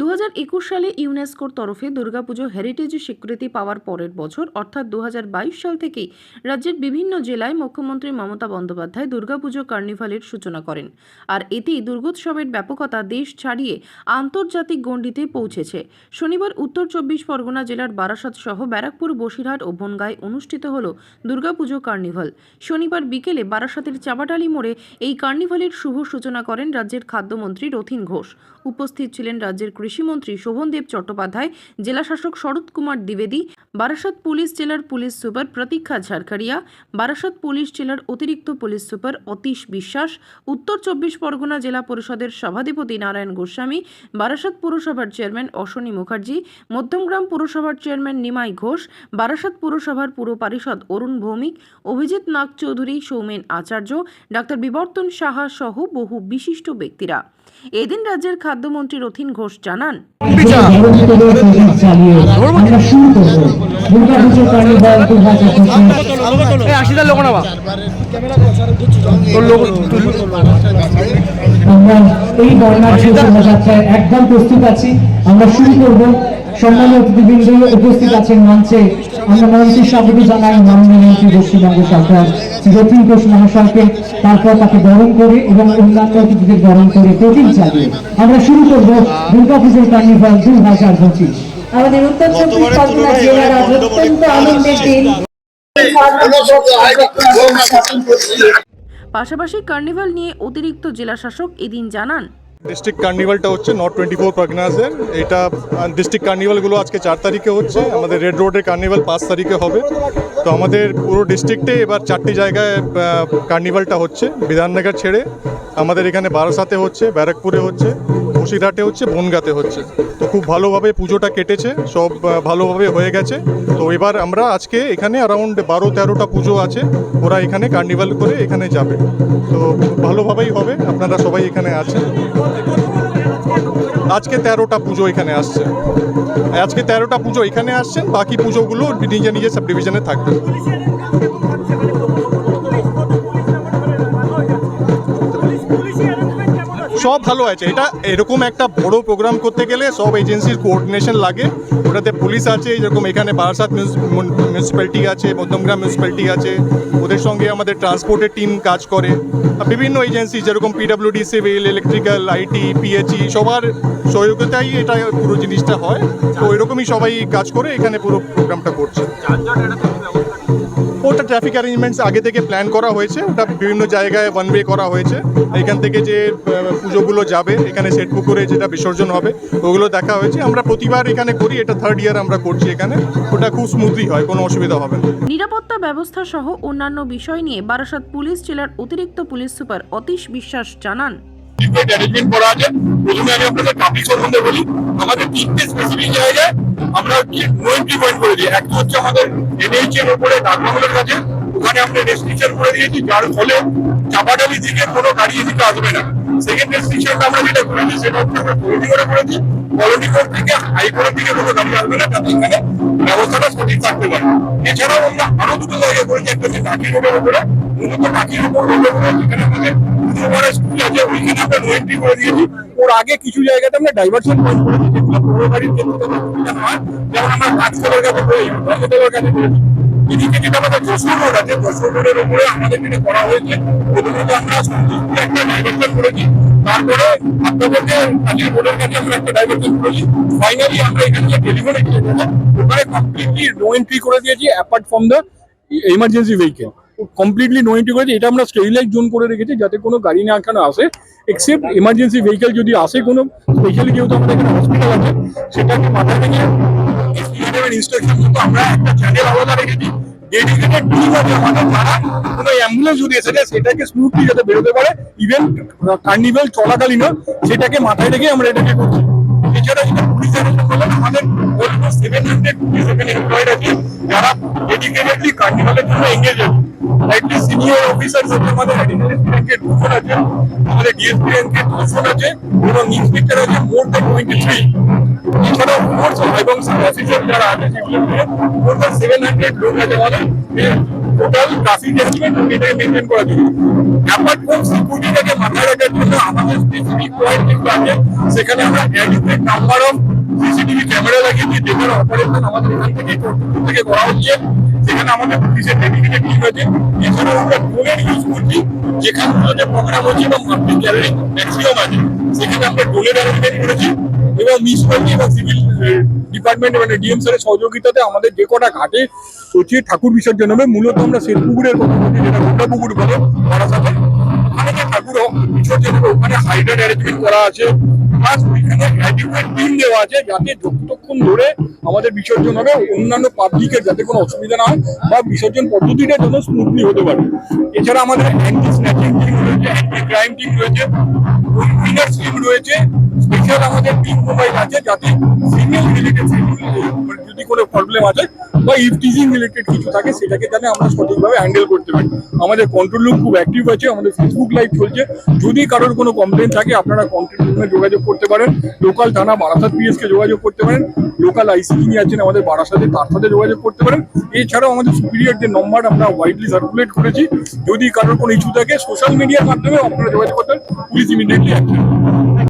দু হাজার একুশ সালে ইউনেস্কোর তরফে দুর্গাপুজো হেরিটেজ স্বীকৃতি পাওয়ার পরের বছর, অর্থাৎ দু হাজার বাইশ সাল থেকেই রাজ্যের বিভিন্ন জেলায় মুখ্যমন্ত্রী মমতা বন্দ্যোপাধ্যায় দুর্গাপুজো কার্নিভালের সূচনা করেন। আর এতেই দুর্গোৎসবের ব্যাপকতা দেশ ছাড়িয়ে আন্তর্জাতিক গণ্ডিতে পৌঁছেছে। শনিবার উত্তর চব্বিশ পরগনা জেলার বারাসাত সহ ব্যারাকপুর, বসিরহাট ও বনগাঁয় অনুষ্ঠিত হল দুর্গাপুজো কার্নিভাল। শনিবার বিকেলে বারাসাতের চাবাটালি মোড়ে এই কার্নিভালের শুভ সূচনা করেন রাজ্যের খাদ্যমন্ত্রী রথিন ঘোষ। উপস্থিত ছিলেন রাজ্যের কৃষিমন্ত্রী শোভনদেব চট্টোপাধ্যায়, জেলাশাসক শরৎ কুমার দ্বিবেদী, বারাসাত পুলিশ জেলার police super Pratiksha Jharkharia Barasat police জেলার অতিরিক্ত পুলিশ সুপার অতীশ বিশ্বাস, উত্তর চব্বিশ পরগনা জেলা পরিষদের সভাধিপতি নারায়ণ গোস্বামী, বারাসাত পুরসভার চেয়ারম্যান অশ্বনী মুখার্জি, মধ্যমগ্রাম পুরসভার চেয়ারম্যান নিমাই ঘোষ, বারাসাত পুরসভার পুর পারিষদ অরুণ ভৌমিক, অভিজিৎ নাগ চৌধুরী সৌমেন আচার্য, ডাক্তার বিবর্তন সাহা সহ বহু বিশিষ্ট ব্যক্তিরা। এদিন রাজ্যের খাদ্যমন্ত্রী রথিন ঘোষ জানান, আমরা এই বর্ণাঢ্য শোভাযাত্রায় একদম প্রস্তুত আছি আমরা শুরু করব। সম্মানীয় অতিথিবৃন্দ উপস্থিত আছেন মঞ্চে আমরা জানাই মাননীয় মন্ত্রী পশ্চিমবঙ্গ সরকার রথিন ঘোষ মহাশয়কে তারপর তাকে বরণ করে এবং অন্যান্য অতিথিদের বরণ করে প্রতীক চালিয়ে আমরা শুরু করব দুর্গা পুজোর কার্নিভাল দু হাজার পঁচিশ আমাদের উত্তর চব্বিশ পরগনা জেলার আজ অত্যন্ত আনন্দের দিন। পাশাপাশি কার্নিভাল নিয়ে অতিরিক্ত জেলাশাসক এদিন জানান ডিস্ট্রিক্ট কার্নিভালটা হচ্ছে নর্থ টোয়েন্টি ফোর পারগনাসের এটা ডিস্ট্রিক্ট কার্নিভালগুলো আজকে চার তারিখে হচ্ছে। আমাদের রেড রোডের কার্নিভাল পাঁচ তারিখে হবে। তো আমাদের পুরো ডিস্ট্রিক্টে এবার চারটি জায়গায় কার্নিভালটা হচ্ছে। বিধাননগর ছেড়ে আমাদের এখানে বারাসাতে হচ্ছে, ব্যারাকপুরে হচ্ছে। বসিরহাটে হচ্ছে বনগাতে হচ্ছে। তো খুব ভালোভাবে পুজোটা কেটেছে, সব ভালোভাবে হয়ে গেছে। তো এবার আমরা আজকে এখানে অ্যারাউন্ড বারো তেরোটা পুজো আছে, ওরা এখানে কার্নিভাল করে এখানে যাবে। তো ভালোভাবেই হবে, আপনারা সবাই এখানে আছেন। আজকে তেরোটা পুজো এখানে আসছে। আজকে তেরোটা পুজো এখানে আসছেন, বাকি পুজোগুলো নিজে নিজে সাব ডিভিশনে থাকবে। সব ভালো আছে। এটা এরকম একটা বড় প্রোগ্রাম করতে গেলে সব এজেন্সির কোঅর্ডিনেশন লাগে। ওটাতে পুলিশ আছে, যেরকম এখানে বারাসাত মিউনিসিপ্যালিটি আছে, মধ্যমগ্রাম মিউনিসিপ্যালিটি আছে। ওদের সঙ্গে আমাদের ট্রান্সপোর্টের টিম কাজ করে। বিভিন্ন এজেন্সি যেরকম PWD civil electrical IT PHE সবার সহযোগিতাই এটা পুরো জিনিসটা হয়। তো এরকমই সবাই কাজ করে এখানে পুরো প্রোগ্রামটা করছে। ওটা ট্রাফিক অ্যারেঞ্জমেন্টস আগে থেকে প্ল্যান করা হয়েছে। ওটা বিভিন্ন জায়গায় ওয়ান ওয়ে করা হয়েছে। এখান থেকে যে পুজোগুলো যাবে, এখানে সেট পুকুরে যেটা বিসর্জন হবে, ওগুলো দেখা হয়েছে। আমরা প্রতিবার এখানে করি, এটা থার্ড ইয়ার আমরা করছি এখানে। ওটা খুব স্মুথলি হয়, কোনো অসুবিধা হবে না। নিরাপত্তা ব্যবস্থা সহ অন্যান্য বিষয় নিয়ে বারাসাত পুলিশ জেলার অতিরিক্ত পুলিশ সুপার অতীশ বিশ্বাস জানান। ডিফারেন্ট অ্যারেঞ্জমেন্ট করা আছে প্রথমে আমি আপনাদের ট্রাফিক সম্বন্ধে বলি। আমাদের তিনটে স্পেসিফিক জায়গায় আমরা নো পয়েন্ট করে দিই। একটা হচ্ছে আমাদের এনএইচ উপরে ডাকবাংলোর কাছে। ওখানে আমরা রেস্ট্রিকশন করে দিয়েছি, যার ফলে চাপাডালি দিকে কোনো গাড়ি এদিকে আসবে না। সেকেন্ড রেস্ট্রিকশনটা আমরা যেটা করেছি, সেটা হচ্ছে আমরা কলোনি করে করেছি। কলোনি কোর্ট থেকে হাইকোর্টের দিকে কোনো গাড়ি আসবে না, তাতে এখানে ব্যবস্থাটা সঠিক থাকতে পারে। এছাড়াও আমরা আরও দুটো জায়গা করেছি। একটা হচ্ছে টাকি রোডের উপরে। মূলত উপর রোডের উপরে যেখানে আমাদের ওর আগে কিছু জায়গাতে আমরা ডাইভারশন পয়েন্ট যেগুলো পুরো হয় যেমন আমরা কাছে রোডের আমাদের করা হয়েছে আমরা একটা করেছি। ফাইনালি আমরা এখানে apart from the emergency vehicle completely no entry করেছি, এটা আমরা স্টেরিলাইজ জোন করে রেখেছি যাতে কোনো গাড়ি না এখানে আসে এক্সেপ্ট এমার্জেন্সি ভেহিকেল যদি আসে কোনো স্পেশালি যেহেতু আমাদের এখানে হসপিটাল আছে সেটাকে মাথায় রেখে মতো আমরা একটা চ্যানেল আলাদা রেখেছি ডেডিকেটেড কোনো অ্যাম্বুলেন্স যদি এসে সেটাকে স্মুথলি যাতে বেরোতে পারে ইভেন কার্নিভেল চলাকালীনও সেটাকে মাথায় রেখে আমরা এটাকে করছি। এছাড়া যেটা পুলিশ অ্যারেস্ট করলেন আমাদের অলমোস্ট সেভেন হান্ড্রেড পুলিশ এখানে এমপ্লয়েড আছে। যারা ডেডিকেটেডলি কার্নিভালের জন্য এঙ্গেজ আছে। একটি সিনিয়র অফিসার আছে, আমাদের অ্যাডিশনাল দুজন আছে, আমাদের ডিএসপি র্যাঙ্কের দশজন আছে এবং ইন্সপেক্টর আছে মোর দ্যান টোয়েন্টি থ্রি এছাড়াও ফোর্স এবং অফিসার যারা আছে সেগুলো মোর দ্যান সেভেন হান্ড্রেড লোক আছে আমাদের। টোটাল ট্রাফিক এস্টিমেট এটাকে মেনটেন করার জন্য অ্যাপার্ট ফ্রম সিকিউরিটিটাকে মাথায় রাখার জন্য আমাদের স্পেসিফিক পয়েন্ট যেগুলো আছে। সেখানে আমরা adequate number of CCTV camera লাগিয়েছি যেটার অপারেশন আমাদের এখান থেকে থেকে করা হচ্ছে। সেখানে আমাদের পুলিশের ডেডিকেটেড টিম আছে। এছাড়াও আমরা ড্রোনের ইউজ করছি। যেখানে যে প্রোগ্রাম হচ্ছে এবং গ্যালারি ম্যাক্সিমাম আছে। সেখানে আমরা ড্রোনের অ্যারেঞ্জমেন্ট করেছি। এবং মিউনিসিপালিটি এবং সিভিল ডিপার্টমেন্ট মানে ডিএম স্যারের সহযোগিতাতে আমাদের যে কটা ঘাটে হচ্ছে ঠাকুর বিসর্জন হবে। মূলত আমরা শ্বেতপুকুরের কথা বলছি, যেটা গোটা পুকুর বলে, বারাসাতে। ওখানে যে ঠাকুর বিসর্জন হবে। ওখানে হাইড্রেট অ্যারেঞ্জমেন্ট করা আছে। দেওয়া আছে যাতে যতক্ষণ ধরে আমাদের বিসর্জন হবে, অন্যান্য পাবলিকের যাতে কোনো অসুবিধা না হয় বা বিসর্জন পদ্ধতিটা যেন স্মুথলি হতে পারে। এছাড়া আমাদের অ্যান্টি স্ন্যাচিং টিম রয়েছে অ্যান্টি ক্রাইম টিম রয়েছে উইনার্স টিম রয়েছে স্পেশাল আমাদের টিম মোবাইল আছে যাতে সিগন্যাল রিলেটেড যদি কোনো প্রবলেম আছে বা ইফটিজিং রিলেটেড কিছু থাকে, সেটাকে জানে আমরা সঠিকভাবে হ্যান্ডেল করতে পারি। আমাদের কন্ট্রোল রুম খুব অ্যাক্টিভ আছে, আমাদের ফেসবুক লাইভ চলছে। যদি কারোর কোনো কমপ্লেন থাকে, আপনারা কন্ট্রোল রুমে যোগাযোগ করতে পারেন। লোকাল থানা বারাসাত পিএসকে যোগাযোগ করতে পারেন। লোকাল আইসি যিনি আছেন আমাদের বারাসাতে, তার সাথে যোগাযোগ করতে পারেন। এছাড়াও আমাদের সুপিরিয়র যে নম্বর আমরা ওয়াইডলি সার্কুলেট করেছি, যদি কারোর কোনো ইস্যু থাকে সোশ্যাল মিডিয়ার মাধ্যমে আপনারা যোগাযোগ করতে পারেন। Police immediately active